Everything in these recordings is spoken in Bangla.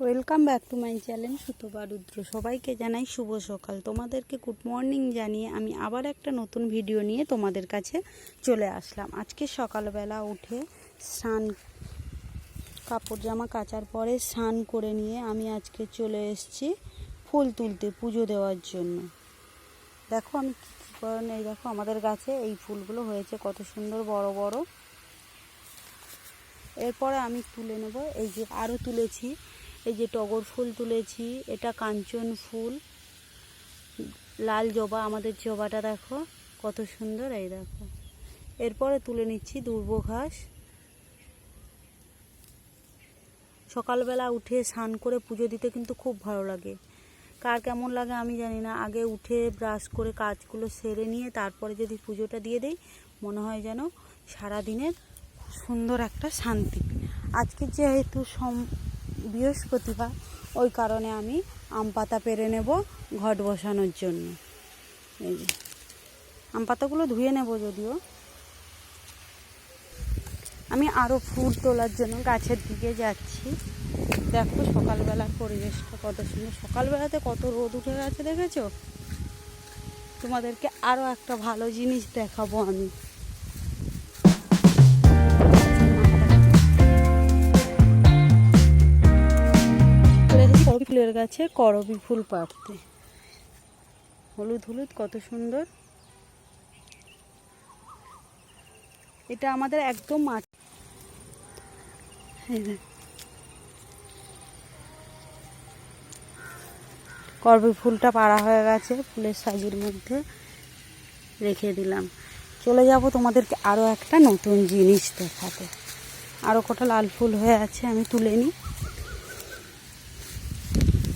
Welcome back to my channel Sutapa Rudra. সবাইকে জানাই শুভ সকাল। তোমাদেরকে গুড মর্নিং জানিয়ে আমি আবার একটা নতুন ভিডিও নিয়ে তোমাদের কাছে চলে আসলাম। আজকে সকালবেলা উঠে স্নান, কাপড় জামা কাচার পরে স্নান করে নিয়ে আমি আজকে চলে এসেছি ফুল তুলতে পুজো দেওয়ার জন্য। দেখো আমি কী কী করে এই দেখো আমাদের গাছে এই ফুলগুলো হয়েছে কত সুন্দর বড় বড়। এরপরে আমি তুলে নেব, এই যে আরও তুলেছি এই যে টগর ফুল তুলেছি, এটা কাঞ্চন ফুল। লাল জবা, আমাদের জবাটা দেখো, কত সুন্দর, এই দেখো। এরপরে তুলে নিচ্ছি দুর্ব ঘাস সকালবেলা উঠে স্নান করে পুজো দিতে কিন্তু খুব ভালো লাগে। কার কেমন লাগে আমি জানি না। আগে উঠে ব্রাশ করে কাজগুলো সেরে নিয়ে তারপরে যদি পুজোটা দিয়ে দেই, মনে হয় যেন সারাদিনের সুন্দর একটা শান্তি। আজকে যেহেতু সম বৃহস্পতিবার। ওই কারণে আমি আম পাতা পেরে নেব ঘট বসানোর জন্য। এই যে। আম পাতাগুলো ধুয়ে নেব যদিও। আমি আরও ফুল তোলার জন্য গাছের দিকে যাচ্ছি। দেখো সকালবেলার পরিবেশটা কত সুন্দর। সকালবেলাতে কত রোদ উঠে গেছে দেখেছ? তোমাদেরকে আরও একটা ভালো জিনিস দেখাবো আমি। ফুলের গাছে করবি ফুল পাড়তে। হলুদ হলুদ, কত সুন্দর। এটা আমাদের একদম মাঠ করবি ফুলটা পাড়া হয়ে গেছে, ফুলের সাজির মধ্যে রেখে দিলাম। চলে যাব তোমাদেরকে আরও একটা নতুন জিনিস দেখাতে। আরও কটা লাল ফুল হয়ে আছে, আমি তুলে নিই।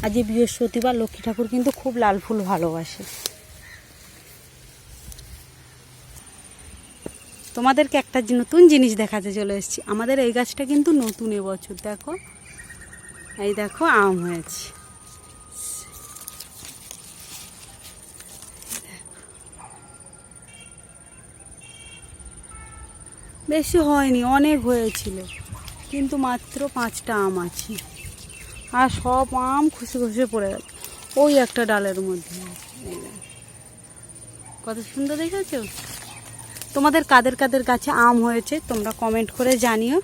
আজ যে বৃহস্পতিবার লক্ষ্মী ঠাকুর কিন্তু খুব লাল ফুল ভালোবাসে। তোমাদেরকে একটা নতুন জিনিস দেখাতে চলে এসেছি। আমাদের এই গাছটা কিন্তু নতুন এবছর, দেখো। এই দেখো, আম হয়েছে। বেশি হয়নি, অনেক হয়েছিল। কিন্তু মাত্র পাঁচটা আম আছে। আর সব আম খুশি খুশি পড়ে গেল। ওই একটা ডালের মধ্যে। কত সুন্দর দেখেছ? তোমাদের কাদের কাদের কাছে আম হয়েছে তোমরা কমেন্ট করে জানিও।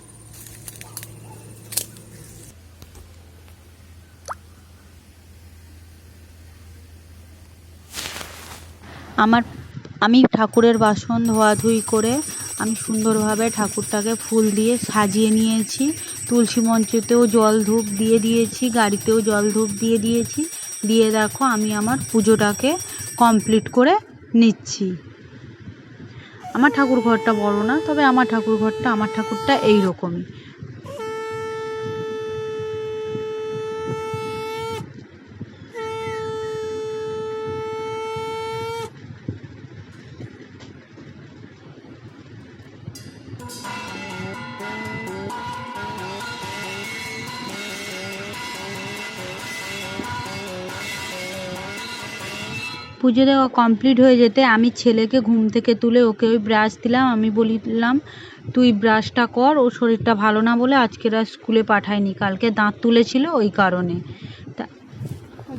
আমার, আমি ঠাকুরের বাসন ধোয়াধুয়ি করে আমি সুন্দরভাবে ঠাকুরটাকে ফুল দিয়ে সাজিয়ে নিয়েছি। তুলসী মঞ্চতেও জল ধূপ দিয়ে দিয়েছি, গাড়িতেও জল ধূপ দিয়ে দিয়েছি। দিয়ে দেখো আমি আমার পুজোটাকে কমপ্লিট করে নিচ্ছি। আমার ঠাকুর ঘরটা বড় না, তবে আমার ঠাকুর ঘরটা আমার ঠাকুরটা এই পুজো দেওয়া কমপ্লিট হয়ে যেতে আমি ছেলেকে ঘুম থেকে তুলে ওকে ওই ব্রাশ দিলাম। আমি বলিলাম, তুই ব্রাশটা কর, ওর শরীরটা ভালো না বলে আজকের আর স্কুলে পাঠায়নি। কালকে দাঁত তুলেছিল ওই কারণে। তা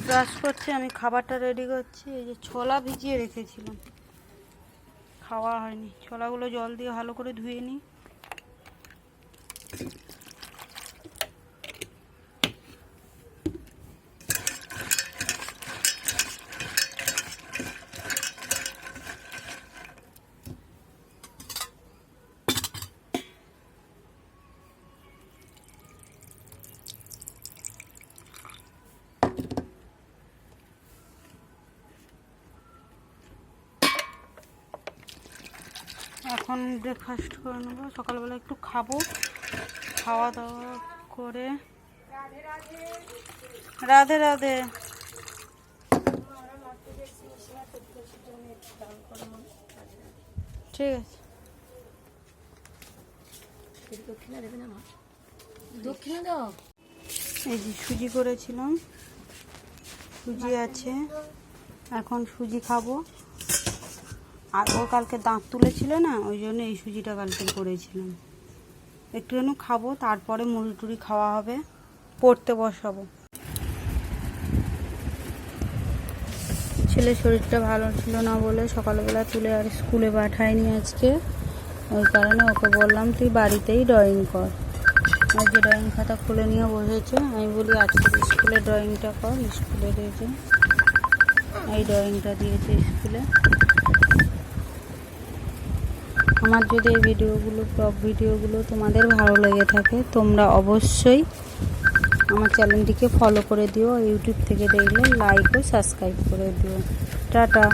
ব্রাশ করছে, আমি খাবারটা রেডি করছি। এই যে ছোলা ভিজিয়ে রেখেছিলাম। খাওয়া হয়নি। ছোলাগুলো জল দিয়ে ভালো করে ধুয়ে নিই। এখন ব্রেকফাস্ট করে নেব। সকালবেলা একটু খাব। খাওয়া দাওয়া করে রাধে রাধে। ঠিক আছে। দক্ষিণে দাও এই যে সুজি করেছিলাম। সুজি আছে। এখন সুজি খাব। আর ও কালকে দাঁত তুলেছিল না, ওই জন্য এই সুজিটা কালকে করেছিলাম। একটুখানি খাব, তারপরে মুড়ি টুড়ি খাওয়া হবে, পড়তে বসাবো। ছেলের শরীরটা ভালো ছিল না বলে সকালবেলা তুলে আর স্কুলে পাঠায়নি আজকে। ওই কারণে ওকে বললাম, তুই বাড়িতেই ড্রয়িং কর। আর যে ড্রয়িং খাতা খুলে নিয়ে বসেছে, আমি বলি, আজকে স্কুলে ড্রয়িংটা কর, স্কুলে দিয়েছে। এই ড্রয়িংটা দিয়েছে স্কুলে। আমার যদি এই ভিডিওগুলো টপ ভিডিওগুলো তোমাদের ভালো লেগে থাকে, তোমরা অবশ্যই আমার চ্যানেলটিকে ফলো করে দিও। ইউটিউব থেকে দেখলে লাইক ও সাবস্ক্রাইব করে দিও। টাটা।